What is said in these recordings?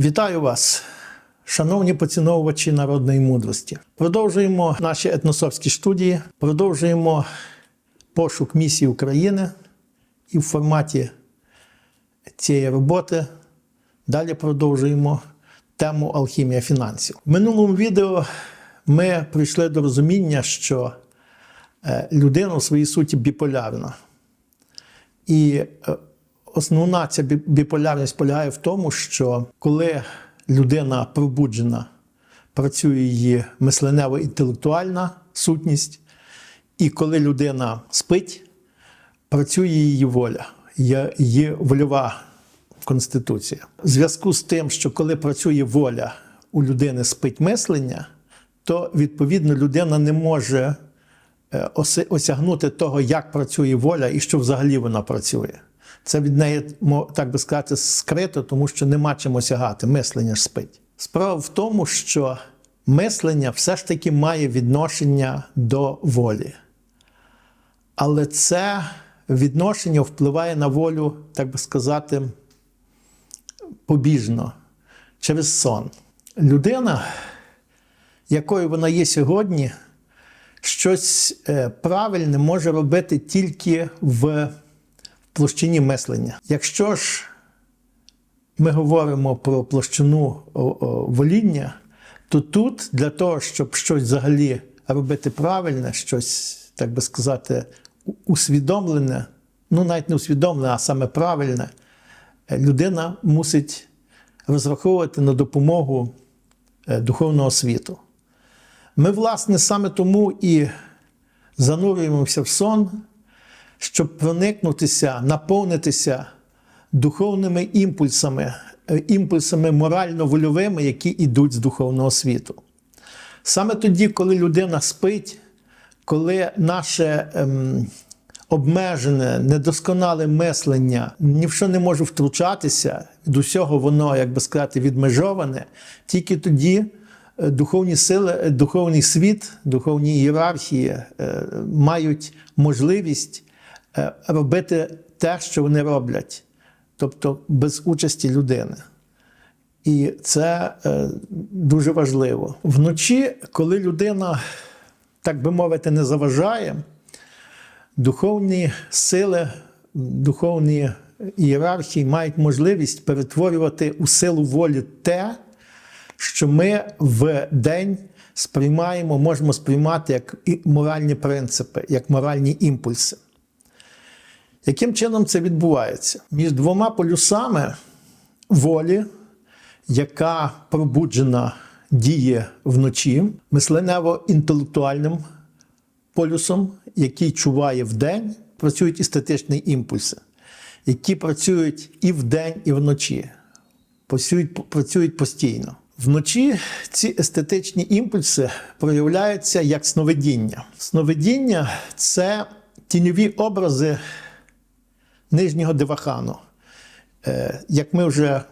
Вітаю вас, шановні поціновувачі народної мудрості. Продовжуємо наші етносовські студії, продовжуємо пошук місії України і в форматі цієї роботи далі продовжуємо тему алхімія фінансів. В минулому відео ми прийшли до розуміння, що е, людина у своїй суті біполярна. І е, основна ця біполярність полягає в тому, що коли людина пробуджена, працює її мисленево-інтелектуальна сутність, і коли людина спить, працює її воля, її вольова конституція. В зв'язку з тим, що коли працює воля, у людини спить мислення, то відповідно людина не може е, осягнути того, як працює воля і що взагалі вона працює. Це від неї, так би сказати, скрито, тому що нема чим осягати. Мислення ж спить. Справа в тому, що мислення все ж таки має відношення до волі. Але це відношення впливає на волю, так би сказати, побіжно через сон. Людина, якою вона є сьогодні, щось е, правильне може робити тільки в площині мислення. Якщо ж ми говоримо про площину воління, то тут для того, щоб щось взагалі робити правильне, щось, так би сказати, усвідомлене, ну навіть не усвідомлене, а саме правильне, е, людина мусить розраховувати на допомогу е, духовного світу. Ми, власне, саме тому і занурюємося в сон, щоб проникнутися, наповнитися духовними імпульсами, е, імпульсами морально-вольовими, які йдуть з духовного світу. Саме тоді, коли людина спить, коли наше ем, обмежене, недосконале мислення ні в що не може втручатися, від усього воно, як би сказати, відмежоване, тільки тоді е, духовні сили, духовний світ, духовні ієрархії е, мають можливість робити те, що вони роблять, тобто без участі людини. І це е, дуже важливо. Вночі, коли людина, так би мовити, не заважає, духовні сили, духовні ієрархії мають можливість перетворювати у силу волі те, що ми в день сприймаємо, можемо сприймати як моральні принципи, як моральні імпульси. Яким чином це відбувається? Між двома полюсами волі, яка пробуджена діє вночі, мисленево-інтелектуальним полюсом, який чуває вдень, працюють естетичні імпульси, які працюють і вдень, і вночі. Працюють, працюють постійно. Вночі ці естетичні імпульси проявляються як сновидіння. Сновидіння це тіньові образи нижнього дивахану. Е, Як ми вже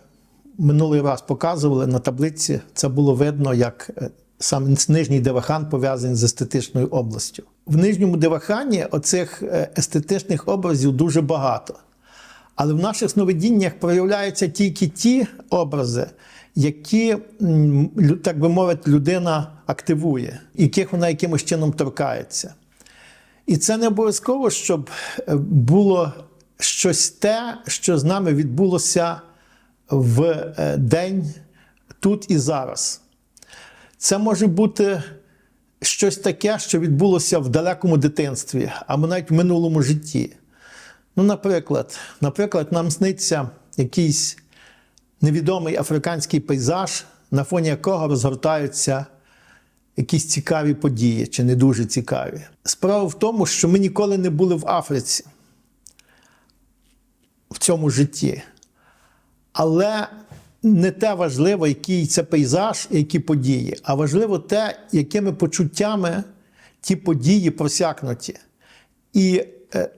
минулий раз показували на таблиці, це було видно, як е, саме нижній дивахан пов'язаний з естетичною областю. В нижньому дивахані оцих е, естетичних образів дуже багато. Але в наших сновидіннях проявляються тільки ті образи, які, так би мовити, людина активує, яких вона якимось чином торкається. І це не обов'язково, щоб було щось те, що з нами відбулося в е, день тут і зараз. Це може бути щось таке, що відбулося в далекому дитинстві, або навіть в минулому житті. Ну, наприклад, наприклад, нам сниться якийсь невідомий африканський пейзаж, на фоні якого розгортаються якісь цікаві події, чи не дуже цікаві. Справа в тому, що ми ніколи не були в Африці в цьому житті. Але не те важливо, який це пейзаж які події, а важливо те, якими почуттями ті події просякнуті. І е,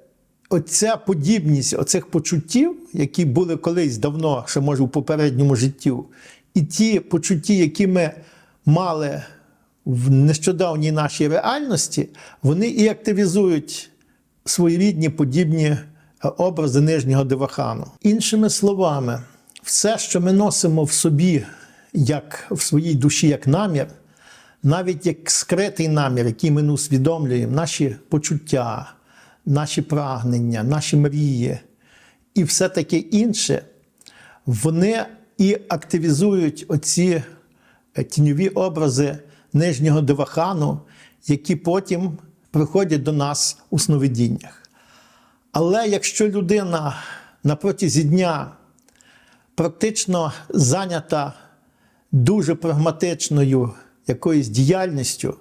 оця подібність оцих почуттів, які були колись давно, ще може в попередньому життю, і ті почуття, які ми мали в нещодавній нашій реальності, вони і активізують своєрідні подібні образи нижнього дивахану. Іншими словами, все, що ми носимо в собі, як в своїй душі, як намір, навіть як скритий намір, який ми не усвідомлюємо, наші почуття, наші прагнення, наші мрії і все таке інше, вони і активізують оці е, тіньові образи нижнього дивахану, які потім приходять до нас у сновидіннях. Але якщо людина на протязі дня практично зайнята дуже прагматичною якоюсь діяльністю,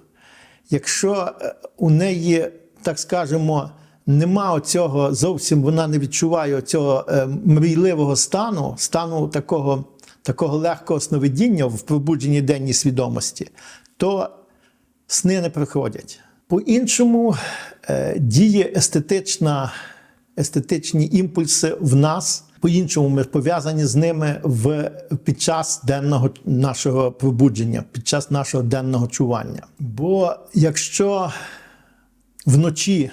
якщо е, у неї, так скажемо, нема оцього зовсім вона не відчуває цього мрійливого стану, стану такого, такого легкого сновидіння в пробудженій денній свідомості, то сни не приходять. По-іншому е, діє естетична, естетичні імпульси в нас. По-іншому ми пов'язані з ними в, під час денного нашого пробудження, під час нашого денного чування. Бо якщо вночі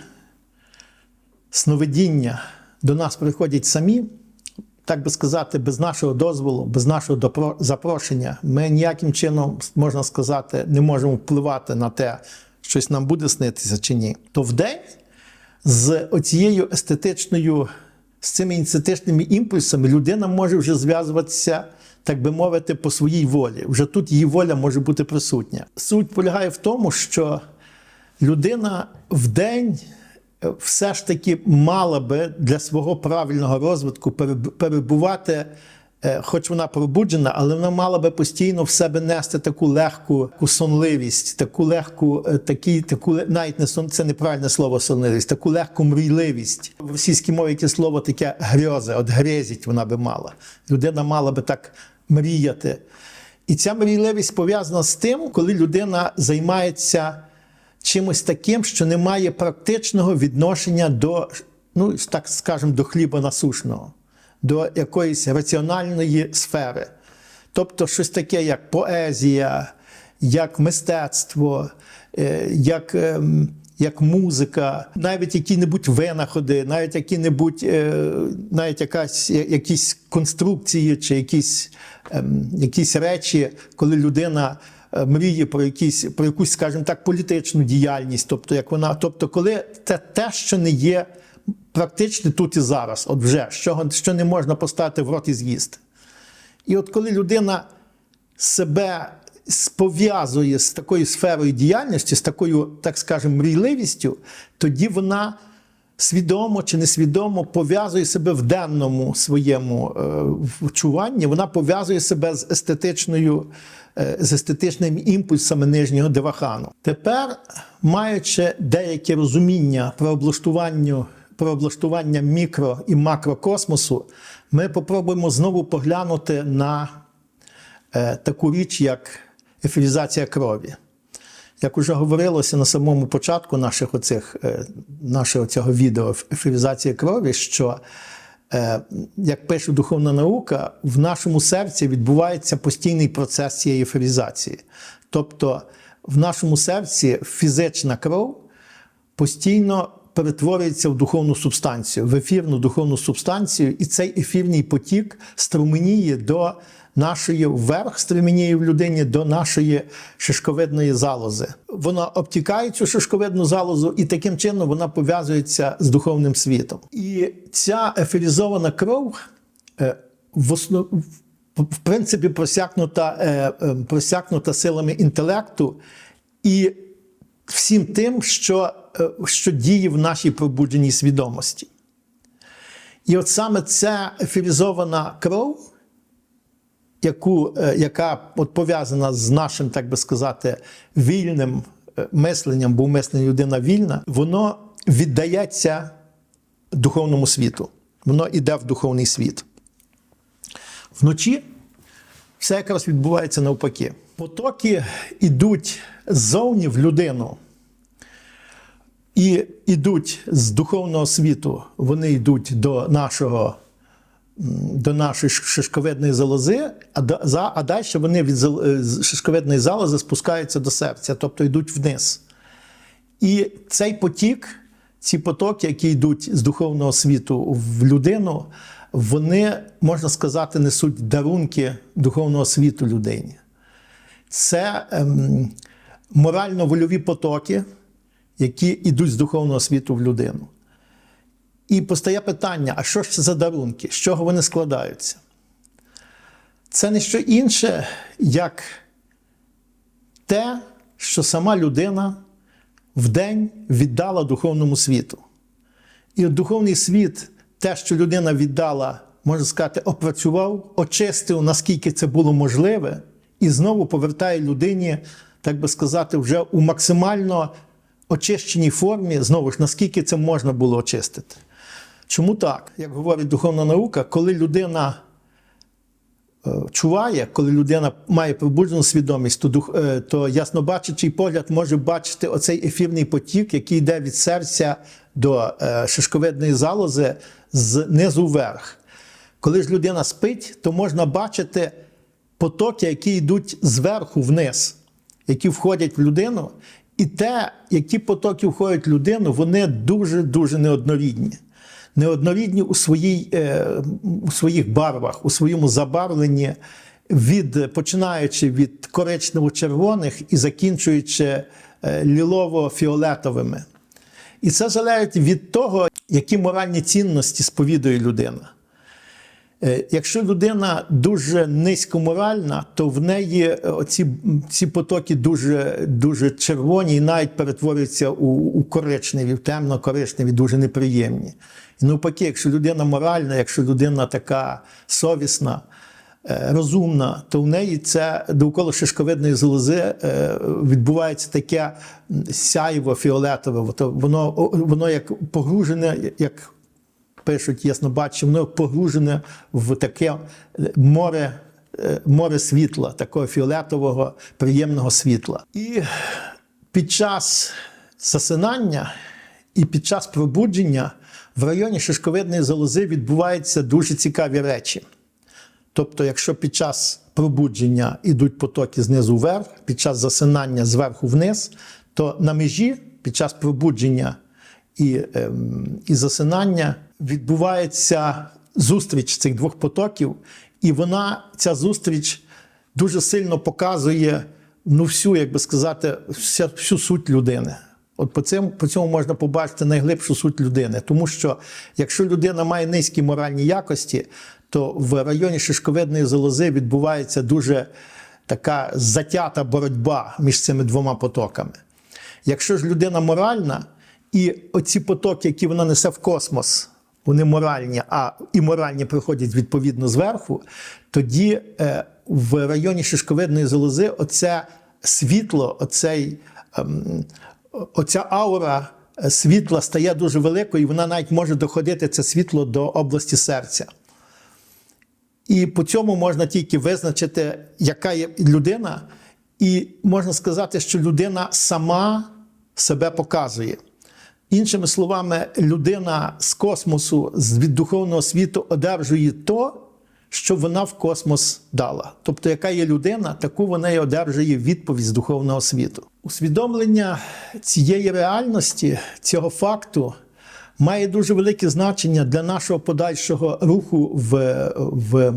сновидіння до нас приходять самі, так би сказати, без нашого дозволу, без нашого запрошення, ми ніяким чином, можна сказати, не можемо впливати на те, щось нам буде снитися чи ні, то вдень з оцією естетичною, з цими естетичними імпульсами людина може вже зв'язуватися, так би мовити, по своїй волі. Вже тут її воля може бути присутня. Суть полягає в тому, що людина вдень е, все ж таки мала би для свого правильного розвитку перебувати, хоч вона пробуджена, але вона мала би постійно в себе нести таку легку сонливість, таку легку, е, такі, таку навіть не сон, це неправильне слово сонливість, таку легку мрійливість. В російській мові яке слово таке грьозе, от грезіть вона би мала. Людина мала би так мріяти. І ця мрійливість пов'язана з тим, коли людина займається чимось таким, що не має практичного відношення до, ну так скажемо, до хліба насушного, до якоїсь раціональної сфери. Тобто щось таке, як поезія, як мистецтво, е, як, ем, як музика, навіть які-небудь винаходи, навіть які-небудь, е, навіть якась, якісь конструкції чи якісь, ем, якісь речі, коли людина е, мріє про якісь про якусь, скажімо так, політичну діяльність, тобто як вона, тобто, коли те, те, що не є практичне тут і зараз, от вже що, що не можна поставити в рот і з'їсти. І от коли людина себе пов'язує з такою сферою діяльності, з такою, так скажемо, мрійливістю, тоді вона свідомо чи несвідомо пов'язує себе в денному своєму е, вчуванні, вона пов'язує себе з естетичною, е, з естетичними імпульсами нижнього дивахану. Тепер, маючи деяке розуміння про облаштування, про облаштування мікро і макрокосмосу, ми попробуємо знову поглянути на е, таку річ, як ефірізація крові. Як уже говорилося на самому початку наших оцих, е, нашого цього відео ефірізація крові, що, е, як пише духовна наука, в нашому серці відбувається постійний процес цієї ефірізації. Тобто в нашому серці фізична кров постійно перетворюється в духовну субстанцію, в ефірну духовну субстанцію, і цей ефірний потік струменіє до нашої вверх, струменіє в людині до нашої шишковидної залози. Вона обтікає цю шишковидну залозу, і таким чином вона пов'язується з духовним світом. І ця ефірізована кров е, в основ... в- в принципі просякнута, е, е, просякнута силами інтелекту і всім тим, що, е, що діє в нашій пробудженій свідомості. І от саме ця ефірізована кров, яку, е, яка от пов'язана з нашим, так би сказати, вільним е, мисленням, бо мислення людина вільна, воно віддається духовному світу. Воно йде в духовний світ. Вночі все якраз відбувається навпаки. Потоки йдуть ззовні в людину і йдуть з духовного світу, вони йдуть до нашого. До нашої шишковидної залози, а, а далі вони від е, шишковидної залози спускаються до серця, тобто йдуть вниз. І цей потік, ці потоки, які йдуть з духовного світу в людину, вони, можна сказати, несуть дарунки духовного світу людині. Це ем, морально-вольові потоки, які йдуть з духовного світу в людину. І постає питання: а що ж це за дарунки? З чого вони складаються? Це не що інше, як те, що сама людина вдень віддала духовному світу. І духовний світ, те, що людина віддала, можна сказати, опрацював, очистив, наскільки це було можливе, і знову повертає людині, так би сказати, вже у максимально очищеній формі, знову ж, наскільки це можна було очистити. Чому так? Як говорить духовна наука, коли людина е, чуває, коли людина має пробуджену свідомість, то, дух, е, то яснобачачий погляд може бачити оцей ефірний потік, який йде від серця до е, шишковидної залози з низу вверх. Коли ж людина спить, то можна бачити потоки, які йдуть зверху вниз, які входять в людину. І те, які потоки входять в людину, вони дуже-дуже неоднорідні. Неоднорідні у, своїй, е, у своїх барвах, у своєму забарвленні, від, починаючи від коричнево-червоних і закінчуючи е, лілово-фіолетовими. І це залежить від того, які моральні цінності сповідує людина. Е, Якщо людина дуже низькоморальна, то в неї оці, ці потоки дуже, дуже червоні і навіть перетворюються у, у коричневі, в темно-коричневі, дуже неприємні. І навпаки, якщо людина моральна, якщо людина така совісна, е, розумна, то в неї це довкола шишковидної залози е, відбувається таке сяйво фіолетове. То Воно, воно як погружене, як пишуть яснобачі, воно погружене в таке море, е, море світла, такого фіолетового, приємного світла. І під час засинання і під час пробудження в районі шишковидної залози відбуваються дуже цікаві речі. Тобто, якщо під час пробудження йдуть потоки знизу вверх, під час засинання зверху вниз, то на межі під час пробудження і, ем, і засинання відбувається зустріч цих двох потоків, і вона, ця зустріч дуже сильно показує ну, всю, як би сказати, вся, всю суть людини. От по цьому, по цьому можна побачити найглибшу суть людини. Тому що якщо людина має низькі моральні якості, то в районі шишковидної залози відбувається дуже така затята боротьба між цими двома потоками. Якщо ж людина моральна, і оці потоки, які вона несе в космос, вони моральні, а і моральні приходять відповідно зверху, тоді е, в районі шишковидної залози оце світло, оцей, ем, оця аура е, світла стає дуже великою, і вона навіть може доходити це світло до області серця. І по цьому можна тільки визначити, яка є людина, і можна сказати, що людина сама себе показує. Іншими словами, людина з космосу, від духовного світу одержує то, що вона в космос дала. Тобто, яка є людина, таку вона і одержує відповідь з духовного світу. Усвідомлення цієї реальності, цього факту, має дуже велике значення для нашого подальшого руху в, в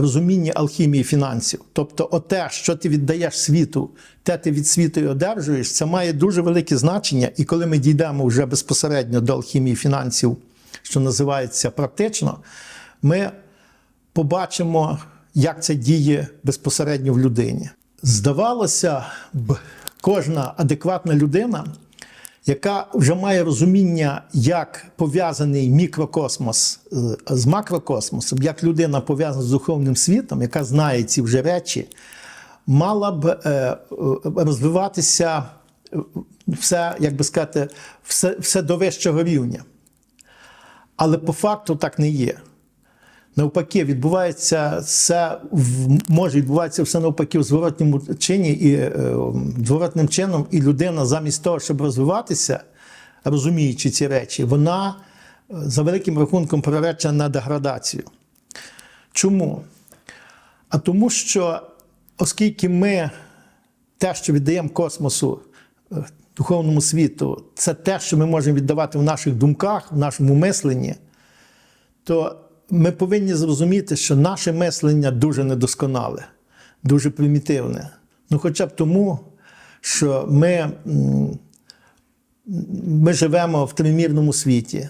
розумінні алхімії фінансів. Тобто, оте, що ти віддаєш світу, те ти від світу і одержуєш, це має дуже велике значення. І коли ми дійдемо вже безпосередньо до алхімії фінансів, що називається практично, ми побачимо, як це діє безпосередньо в людині. Здавалося б, кожна адекватна людина, яка вже має розуміння, як пов'язаний мікрокосмос е, з макрокосмосом, як людина пов'язана з духовним світом, яка знає ці вже речі, мала б е, е, розвиватися все, як би сказати, все, все до вищого рівня. Але по факту так не є. Навпаки, відбувається все може відбуватися все навпаки в зворотньому чині і е, зворотним чином, і людина замість того, щоб розвиватися, розуміючи ці речі, вона е, за великим рахунком приречена на деградацію. Чому? А тому, що оскільки ми те, що віддаємо космосу, е, духовному світу, це те, що ми можемо віддавати в наших думках, в нашому мисленні, то ми повинні зрозуміти, що наше мислення дуже недосконале, дуже примітивне. Ну, хоча б тому, що ми, ми живемо в тримірному світі.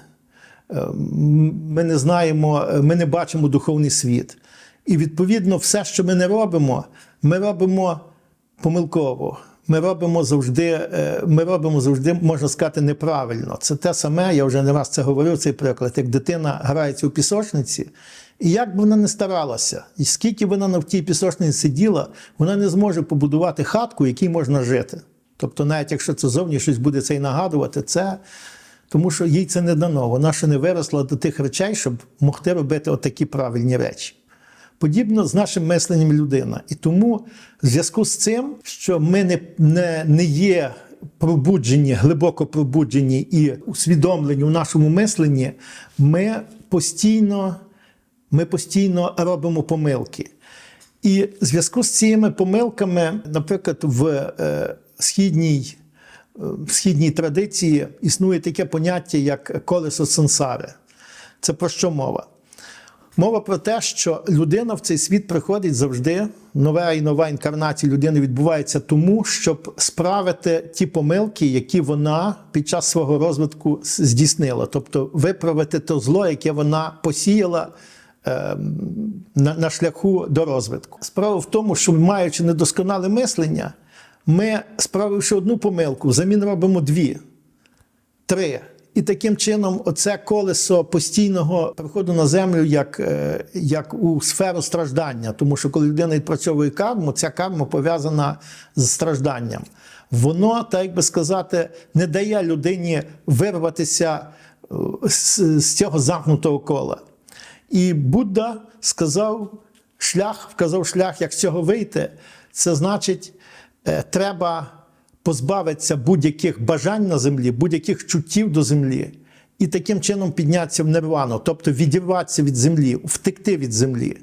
Е, Ми не знаємо, е, ми не бачимо духовний світ. І відповідно, все, що ми не робимо, ми робимо помилково. Ми робимо завжди, е, ми робимо завжди, можна сказати, неправильно. Це те саме, я вже не раз це говорив, цей приклад, як дитина грається у пісочниці, і як би вона не старалася, і скільки вона на в тій пісочниці сиділа, вона не зможе побудувати хатку, в якій можна жити. Тобто, навіть якщо це зовні щось буде це й нагадувати, це тому що їй це не дано. Вона ще не виросла до тих речей, щоб могти робити отакі правильні речі. Подібно з нашим мисленням людина. І тому в зв'язку з цим, що ми не, не, не є пробуджені, глибоко пробуджені і усвідомлені у нашому мисленні, ми постійно, ми постійно робимо помилки. І в зв'язку з цими помилками, наприклад, в е, східній, е, в східній традиції існує таке поняття, як колесо сансари. Це про що мова? Мова про те, що людина в цей світ приходить завжди. Нова і нова інкарнація людини відбувається тому, щоб справити ті помилки, які вона під час свого розвитку здійснила, тобто виправити то зло, яке вона посіяла е, на, на шляху до розвитку. Справа в тому, що маючи недосконале мислення, ми, справивши одну помилку, взамін робимо дві три. І таким чином, оце колесо постійного приходу на землю як, е, як у сферу страждання. Тому що коли людина відпрацьовує карму, ця карма пов'язана з стражданням. Воно, так як би сказати, не дає людині вирватися е, з, з цього замкнутого кола. І Будда сказав шлях, вказав шлях, як з цього вийти. Це значить, е, треба позбавитися будь-яких бажань на землі, будь-яких чуттів до землі, і таким чином піднятися в нирвану, тобто відірватися від землі, втекти від землі.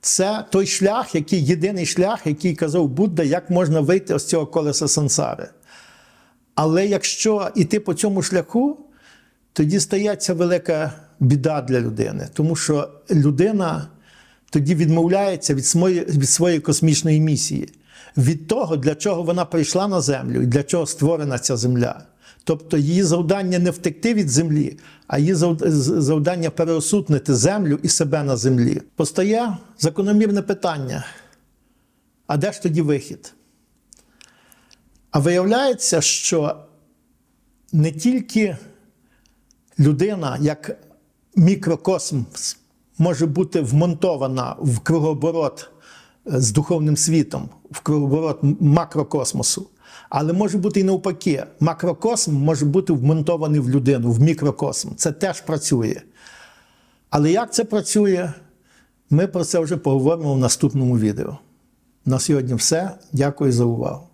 Це той шлях, який єдиний шлях, який казав Будда, як можна вийти з цього колеса сансари. Але якщо йти по цьому шляху, тоді стається велика біда для людини, тому що людина тоді відмовляється від своєї, від своєї космічної місії, від того, для чого вона прийшла на землю і для чого створена ця земля. Тобто її завдання не втекти від землі, а її завдання переосутнити землю і себе на землі. Постає закономірне питання: а де ж тоді вихід? А виявляється, що не тільки людина, як мікрокосм, може бути вмонтована в кругооборот з духовним світом, в круговорот макрокосмосу. Але може бути і навпаки. Макрокосм може бути вмонтований в людину, в мікрокосм. Це теж працює. Але як це працює, ми про це вже поговоримо в наступному відео. На сьогодні все. Дякую за увагу.